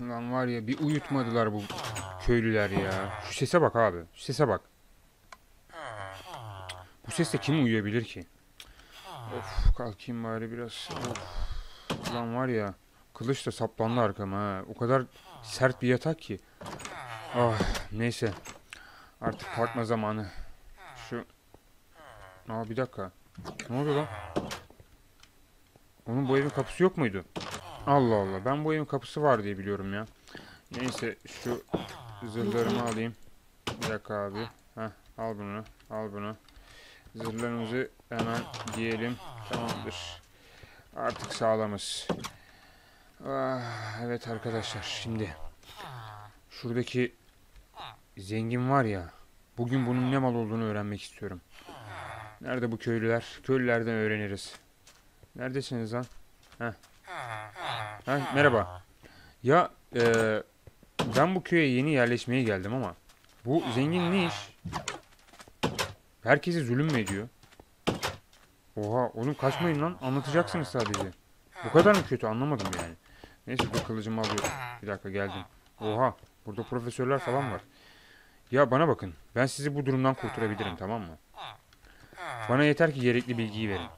Lan var ya bir uyutmadılar bu köylüler ya. Şu sese bak abi. Şu sese bak. Bu sesle kim uyuyabilir ki? Of kalkayım bari biraz. Of. Lan var ya kılıç da saplandı arkama ha. O kadar sert bir yatak ki. Ah neyse. Artık kalkma zamanı. Şu... Aa bir dakika. Ne oluyor lan? Onun bu evin kapısı yok muydu? Allah Allah. Ben bu evin kapısı var diye biliyorum ya. Neyse şu zırhlarımı alayım. Bir dakika abi. Heh, al bunu. Al bunu. Zırhlarımızı hemen giyelim. Tamamdır. Artık sağlamız. Ah, evet arkadaşlar şimdi. Şuradaki zengin var ya. Bugün bunun ne mal olduğunu öğrenmek istiyorum. Nerede bu köylüler? Köylülerden öğreniriz. Neredesiniz lan? Heh. Ha, merhaba. Ya e, ben bu köye yeni yerleşmeye geldim ama bu zengin ne iş? Herkese zulüm mü ediyor? Oha oğlum kaçmayın lan anlatacaksınız sadece. Bu kadar mı kötü anlamadım yani. Neyse dur kılıcımı alıyorum. Bir dakika geldim. Oha burada profesörler falan var. Ya bana bakın ben sizi bu durumdan kurtarabilirim tamam mı? Bana yeter ki gerekli bilgiyi verin.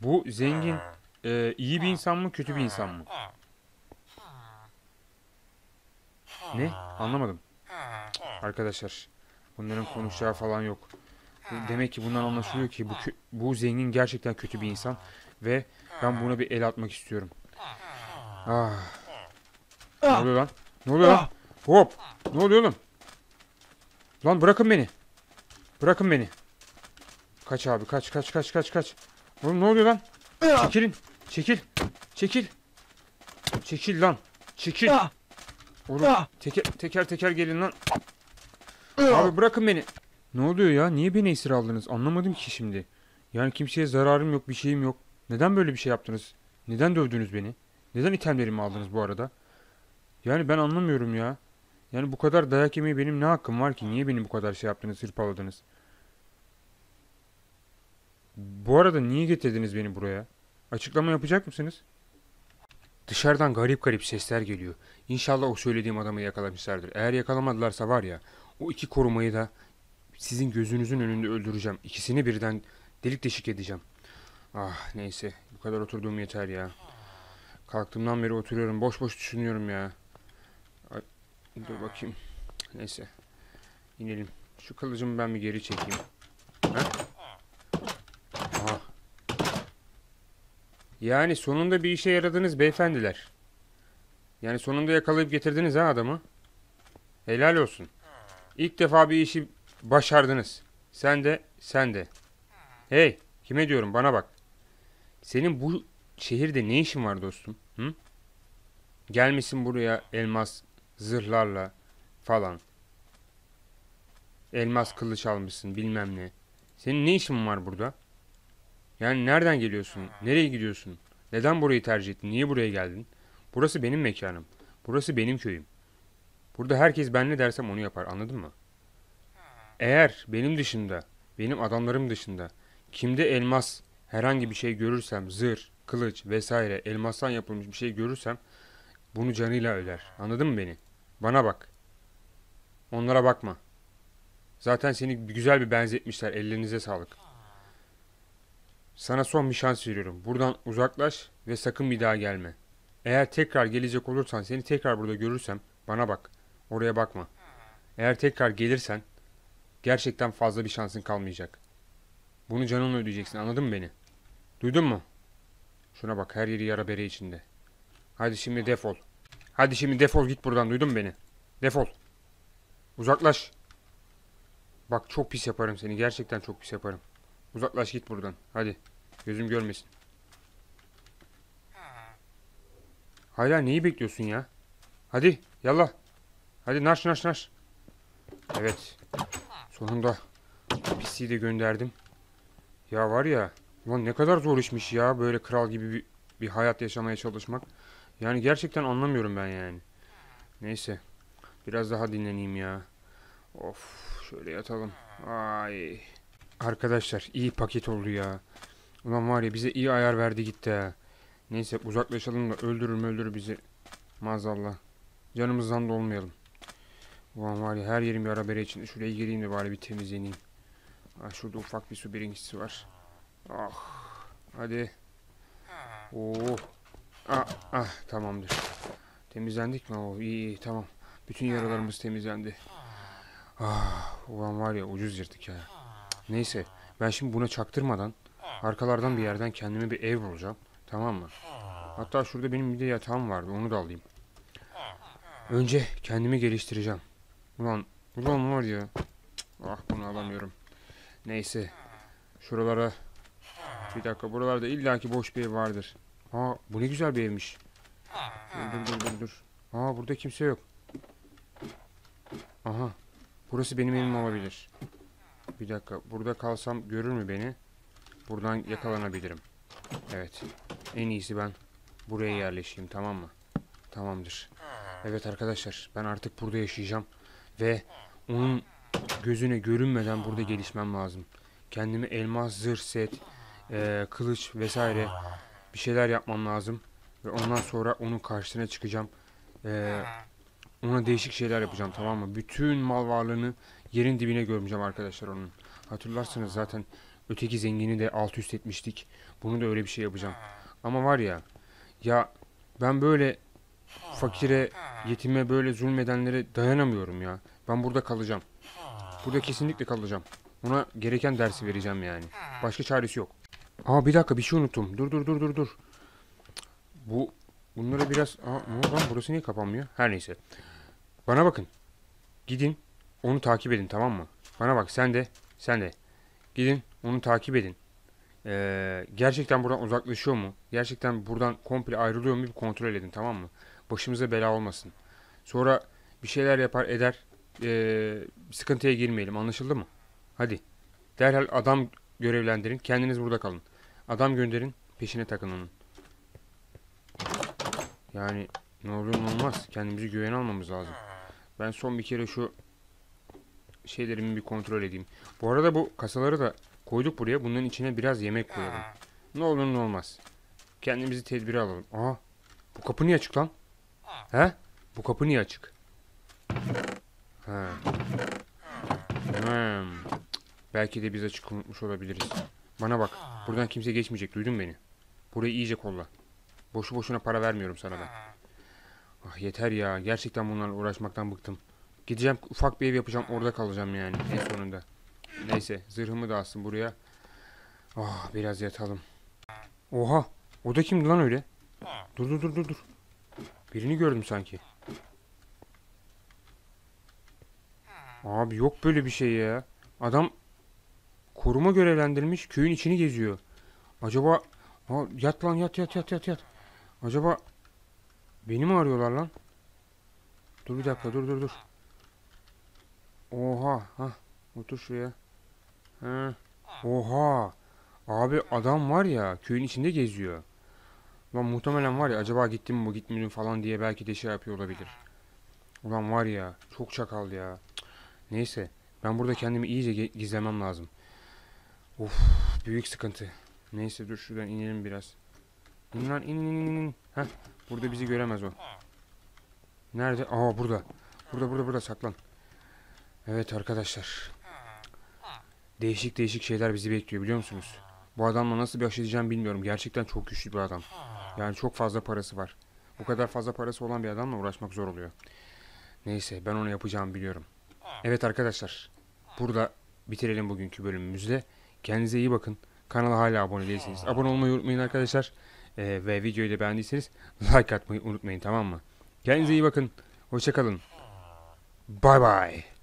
Bu zengin e, iyi bir insan mı kötü bir insan mı? Ne? Anlamadım. Arkadaşlar bunların konuşacağı falan yok. Demek ki bundan anlaşılıyor ki bu bu zengin gerçekten kötü bir insan ve ben buna bir el atmak istiyorum. Ah. Ne oluyor lan? Ne oluyor lan? Hop. Ne oluyor oğlum? Lan bırakın beni. Bırakın beni. Kaç abi kaç kaç kaç kaç kaç. Oğlum ne oluyor lan? Çekilin. Çekil. Çekil. Çekil lan. Çekil. Oğlum teker teker teker gelin lan. Abi bırakın beni. Ne oluyor ya? Niye beni esir aldınız? Anlamadım ki şimdi. Yani kimseye zararım yok, bir şeyim yok. Neden böyle bir şey yaptınız? Neden dövdünüz beni? Neden itemlerimi aldınız bu arada? Yani ben anlamıyorum ya. Yani bu kadar dayak yemeye benim ne hakkım var ki? Niye beni bu kadar şey yaptınız, hırpaladınız? Bu arada niye getirdiniz beni buraya? Açıklama yapacak mısınız? Dışarıdan garip garip sesler geliyor. İnşallah o söylediğim adamı yakalamışlardır. Eğer yakalamadılarsa var ya, o iki korumayı da sizin gözünüzün önünde öldüreceğim. İkisini birden delik deşik edeceğim. Ah neyse, bu kadar oturduğum yeter ya. Kalktığımdan beri oturuyorum, boş boş düşünüyorum ya. Ay, dur bakayım. Neyse, inelim. Şu kılıcımı ben bir geri çekeyim. Ha? Aha. Yani sonunda bir işe yaradınız beyefendiler. Yani sonunda yakalayıp getirdiniz ha adamı. Helal olsun. İlk defa bir işi başardınız. Sen de, sen de. Hey, kime diyorum bana bak. Senin bu şehirde ne işin var dostum? Hı? Gelmişsin buraya elmas zırhlarla falan. Elmas kılıç almışsın bilmem ne. Senin ne işin var burada? Yani nereden geliyorsun? Nereye gidiyorsun? Neden burayı tercih ettin? Niye buraya geldin? Burası benim mekanım. Burası benim köyüm. Burada herkes ben ne dersem onu yapar. Anladın mı? Eğer benim dışında, benim adamlarım dışında kimde elmas herhangi bir şey görürsem, zırh, kılıç vesaire elmastan yapılmış bir şey görürsem bunu canıyla öder. Anladın mı beni? Bana bak. Onlara bakma. Zaten seni güzel bir benzetmişler. Ellerinize sağlık. Sana son bir şans veriyorum. Buradan uzaklaş ve sakın bir daha gelme. Eğer tekrar gelecek olursan seni tekrar burada görürsem bana bak. Oraya bakma. Eğer tekrar gelirsen gerçekten fazla bir şansın kalmayacak. Bunu canınla ödeyeceksin anladın mı beni? Duydun mu? Şuna bak her yeri yara bere içinde. Hadi şimdi defol. Hadi şimdi defol git buradan duydun mu beni? Defol. Uzaklaş. Bak çok pis yaparım seni gerçekten çok pis yaparım. Uzaklaş git buradan. Hadi. Gözüm görmesin. Hala neyi bekliyorsun ya? Hadi yallah. Hadi naş naş naş. Evet. Sonunda pisliği de gönderdim. Ya var ya. Ulan ne kadar zor işmiş ya böyle kral gibi bir, bir hayat yaşamaya çalışmak. Yani gerçekten anlamıyorum ben yani. Neyse. Biraz daha dinleneyim ya. Of şöyle yatalım. Ay. Arkadaşlar iyi paket oldu ya. Ulan var ya bize iyi ayar verdi gitti ha. Neyse uzaklaşalım da öldürür öldürür bizi. maazallah. Canımızdan da olmayalım. Ulan var ya her yerim bir ara bere içinde. Şuraya gireyim de bari bir temizleneyim. Ha, şurada ufak bir su birinkisi var. Ah. Hadi. Oh. Ah, ah tamamdır. Temizlendik mi? Oh, iyi iyi tamam. Bütün yaralarımız temizlendi. Ah, ulan var ya ucuz yırtık ya. Neyse ben şimdi buna çaktırmadan arkalardan bir yerden kendime bir ev bulacağım. Tamam mı? Hatta şurada benim bir de yatağım vardı onu da alayım. Önce kendimi geliştireceğim. Ulan, ulan var ya. Ah bunu alamıyorum. Neyse. Şuralara bir dakika buralarda illaki boş bir ev vardır. Aa bu ne güzel bir evmiş. Dur dur dur. dur. Aa burada kimse yok. Aha. Burası benim evim olabilir. Bir dakika. Burada kalsam görür mü beni? Buradan yakalanabilirim. Evet. En iyisi ben buraya yerleşeyim tamam mı? Tamamdır. Evet arkadaşlar ben artık burada yaşayacağım. Ve onun gözüne görünmeden burada gelişmem lazım. Kendime elmas, zırh set, eee, kılıç vesaire bir şeyler yapmam lazım. Ve ondan sonra onun karşısına çıkacağım. Eee, ona değişik şeyler yapacağım tamam mı? Bütün mal varlığını yerin dibine görmeyeceğim arkadaşlar onun. Hatırlarsınız zaten öteki zengini de alt üst etmiştik. Bunu da öyle bir şey yapacağım. Ama var ya ya ben böyle fakire, yetime böyle zulmedenlere dayanamıyorum ya. Ben burada kalacağım. Burada kesinlikle kalacağım. Ona gereken dersi vereceğim yani. Başka çaresi yok. Aa bir dakika bir şey unuttum. Dur dur dur dur dur. Bu bunlara biraz Aa, ne oldu lan burası niye kapanmıyor? Her neyse. Bana bakın. Gidin onu takip edin tamam mı? Bana bak sen de sen de. Gidin onu takip edin. Ee, gerçekten buradan uzaklaşıyor mu? Gerçekten buradan komple ayrılıyor mu bir kontrol edin tamam mı? Başımıza bela olmasın. Sonra bir şeyler yapar eder. ee, sıkıntıya girmeyelim anlaşıldı mı? Hadi. Derhal adam görevlendirin. Kendiniz burada kalın. Adam gönderin. Peşine takın onun. Yani ne olur ne olmaz. Kendimizi güvene almamız lazım. Ben son bir kere şu şeylerimi bir kontrol edeyim. Bu arada bu kasaları da koyduk buraya. Bunların içine biraz yemek koyalım. Ne olur ne olmaz. Kendimizi tedbire alalım. Aha. Bu kapı niye açık lan? He? Bu kapı niye açık? Ha. Hmm. Belki de biz açık unutmuş olabiliriz. Bana bak. Buradan kimse geçmeyecek. Duydun beni. Burayı iyice kolla. Boşu boşuna para vermiyorum sana ben. Ah yeter ya. Gerçekten bunlarla uğraşmaktan bıktım. Gideceğim ufak bir ev yapacağım. Orada kalacağım yani en sonunda. Neyse zırhımı da alsın buraya. Ah biraz yatalım. Oha. O da kimdi lan öyle? Dur dur dur dur dur. Birini gördüm sanki. Abi yok böyle bir şey ya. Adam koruma görevlendirilmiş köyün içini geziyor. Acaba Aa, yat lan yat yat yat yat yat. Acaba beni mi arıyorlar lan? Dur bir dakika dur dur dur. Oha ha otur şuraya. Ha. Oha. Abi adam var ya köyün içinde geziyor. Lan muhtemelen var ya acaba gittim mi gitmedim falan diye belki de şey yapıyor olabilir. Ulan var ya çok çakal ya. Neyse ben burada kendimi iyice gizlemem lazım. Of büyük sıkıntı. Neyse dur şuradan inelim biraz. İn lan in in in in. Heh burada bizi göremez o. Nerede? Aa burada. Burada burada burada saklan. Evet arkadaşlar. Değişik değişik şeyler bizi bekliyor biliyor musunuz? Bu adamla nasıl baş edeceğim bilmiyorum. Gerçekten çok güçlü bir adam. Yani çok fazla parası var. Bu kadar fazla parası olan bir adamla uğraşmak zor oluyor. Neyse ben onu yapacağımı biliyorum. Evet arkadaşlar. Burada bitirelim bugünkü bölümümüzde. Kendinize iyi bakın. Kanala hala abone değilseniz abone olmayı unutmayın arkadaşlar. Ee, ve videoyu da beğendiyseniz like atmayı unutmayın tamam mı? Kendinize iyi bakın. Hoşçakalın. Bye bye.